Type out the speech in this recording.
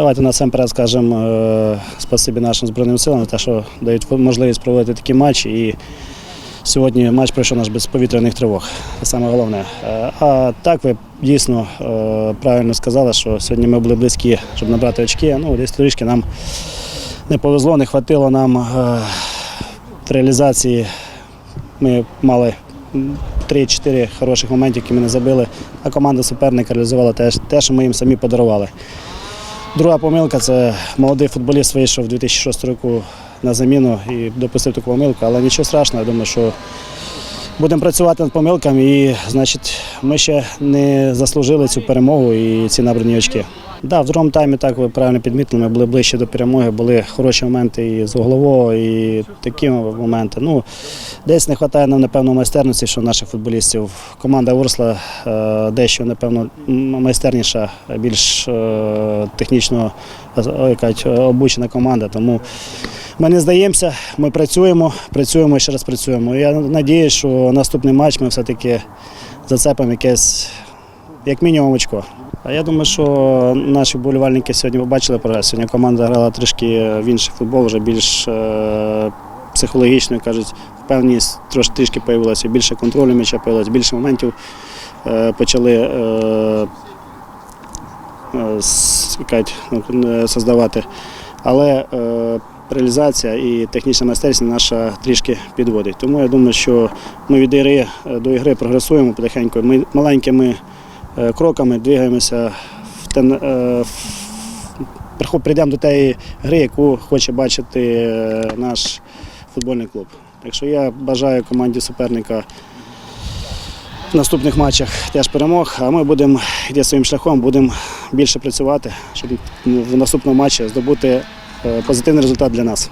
Давайте насамперед скажемо е, спасибі нашим Збройним силам те, що дають можливість проводити такі матчі. І сьогодні матч пройшов наш без повітряних тривог. Це саме головне. Е, А так ви дійсно е, правильно сказали, що сьогодні ми були близькі, щоб набрати очки. Ну, десь трішки нам не повезло, не хватило нам реалізації. Ми мали 3-4 хороших моментів, які ми не забили, а команда суперника реалізувала те, що ми їм самі подарували. Друга помилка це молодий футболіст вийшов 2006 року на заміну і допустив таку помилку, але нічого страшного, я думаю, що будемо працювати над помилками і, значить, ми ще не заслужили цю перемогу і ці набрані очки. Да, в другому таймі, так ви правильно підмітили, ми були ближче до перемоги, були хороші моменти і з углового, і такі моменти. Ну, десь не вистачає нам, напевно, майстерності, що наших футболістів. Команда Урсла е, дещо, напевно, майстерніша, більш е, технічно е, обучена команда. Тому ми не здаємося, ми працюємо, працюємо і ще раз працюємо. Я сподіваюся, що наступний матч ми все-таки зацепимо якесь, як мінімум, очко. А я думаю, що наші вболівальники сьогодні побачили прогрес. Сьогодні команда грала трішки в інший футбол, вже більш психологічно, кажуть, впевненість трошки трішки з'явилася, більше контролю м'яча з'явилося, більше моментів е, почали е, е, ну, создавати. Але реалізація і технічна майстерність наша трішки підводить. Тому я думаю, що ми від ігри до ігри прогресуємо потихеньку. Ми маленькими кроками двигаємося в те, в- прийдемо до тієї гри, яку хоче бачити наш футбольний клуб. Так що я бажаю команді суперника в наступних матчах теж перемог, а ми будемо йти своїм шляхом, будемо більше працювати, щоб в наступному матчі здобути е, позитивний результат для нас.